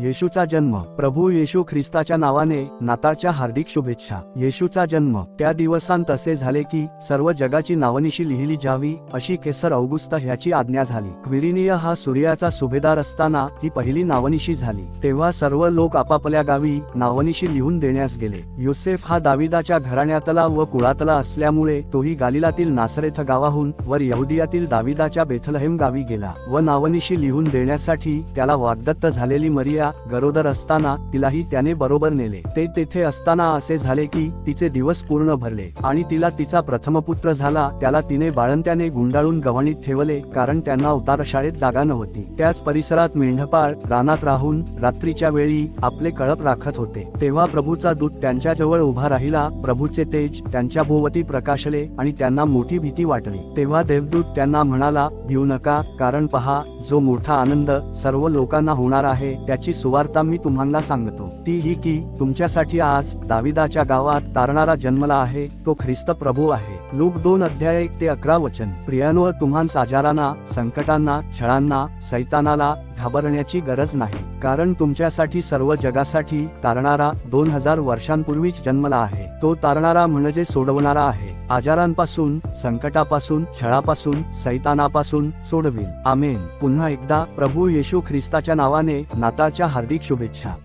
येशूचा जन्म. प्रभू येशू ख्रिस्ताच्या नावाने नाताळच्या हार्दिक शुभेच्छा. येशूचा जन्म. त्या दिवसांत असे झाले की सर्व जगाची नावनिशी लिहिली जावी अशी केसर औगुस्त ह्याची आज्ञा झाली. क्विरिनिय हा सूर्याचा सुभेदार असताना ही पहिली नावनिशी झाली. तेव्हा सर्व लोक आपापल्या गावी नावनिशी लिहून देण्यास गेले. योसेफ हा दाविदाच्या घराण्यातला व कुळातला असल्यामुळे तोही गालिलातील नासरेथ गावाहून वर यहुदियातील दाविदाच्या बेथलहेम गावी गेला व नावनिशी लिहून देण्यासाठी त्याला वाग्दत्त झालेली मरिया गरोदर असताना तिलाही त्याने बरोबर नेले. ते तेथे असताना असे झाले की तिचे दिवस पूर्ण भरले आणि तिला तिचा प्रथम पुत्र झाला. त्याला तिने बाळंत्याने गुंडाळून गव्हाणीत ठेवले कारण त्यांना उतारशाळेत जागा नव्हती. त्याच परिसरात मेंढपाळ रानात राहून रात्रीच्या वेळी आपले कळप राखत होते. तेव्हा प्रभूचा दूत त्यांच्याजवळ उभा राहिला. प्रभूचे तेज त्यांच्या भोवती प्रकाशले आणि त्यांना मोठी भीती वाटली. तेव्हा देवदूत त्यांना म्हणाला भिऊ नका कारण पहा जो मोठा आनंद सर्व लोकांना होणार आहे त्याची सुवार्ता मी तुम्हाला सांगतो. ती ही की तुमच्यासाठी आज दाविदाच्या गावात तारणारा जन्मला आहे तो ख्रिस्त प्रभू आहे. लूक दोन अध्याय एक ते अकरा वचन. प्रियांवर तुम्हास आजारांना संकटांना छळांना सैतानाला घाबरण्याची गरज नाही. कारण तुमच्यासाठी सर्व जगासाठी तारणारा दोन हजार वर्षांपूर्वीच जन्मला आहे. तो तारणारा म्हणजे सोडवणारा आहे. आजारांपासून संकटापासून छळापासून सैतानापासून सोडविल. आमेन. पुन्हा एकदा प्रभू येशू ख्रिस्ताच्या नावाने नाताळच्या हार्दिक शुभेच्छा.